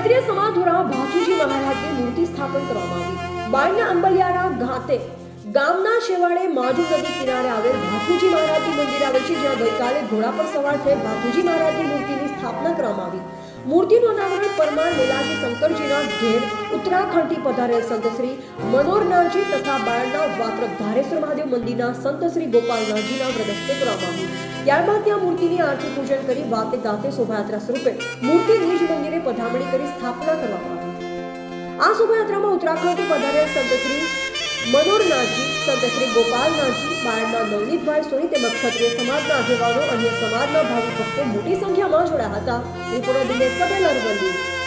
ક્ષત્રિય સમાજ દ્વારા ભાથુજી મહારાજની મૂર્તિ સ્થાપન કરવામાં આવી. બાયના અંબલિયારા ગાતે ગામના શેવાળે માજુ નદી કિનારે આવેલ ભાથુજી મહારાજનું મંદિર આવે છે, જ્યાં ગઈકાલે ઘોડા પર સવાર થઈ ભાથુજી મહારાજની મૂર્તિની સ્થાપના કરવામાં આવી. મૂર્તિનું અનાવરણ પરમાર લીલાજી શંકરજીના ઘેર ઉત્તરાખંડથી પધારેલ સંતશ્રી મનોરનાથજી તથા બાળના વાત્રક ધારેશ્વર મહાદેવ મંદિરના સંતશ્રી ગોપાલનાથજીના વ્રદસ્તે કરવામાં આવ્યું. ત્યારબાદ ત્યાં મૂર્તિની આરતી પૂજન કરી વાતે દાતે શોભાયાત્રા સ્વરૂપે મૂર્તિ નિજ પધામણી કરી સ્થાપના કરવામાં આવી આ શોભાયાત્રામાં ઉત્તરાખંડથી પધારેલ સંત શ્રી મનોરનાથજી, સંત શ્રી ગોપાલનાથજી, બાળના નવનીતભાઈ સોની તેમજ ક્ષત્રિય સમાજના આગેવાનો, અન્ય સમાજના ભાવિ ભક્તો મોટી સંખ્યામાં જોડાયા હતા. રિપોર્ટર દિનેશ પટેલ, અરવલ્લી.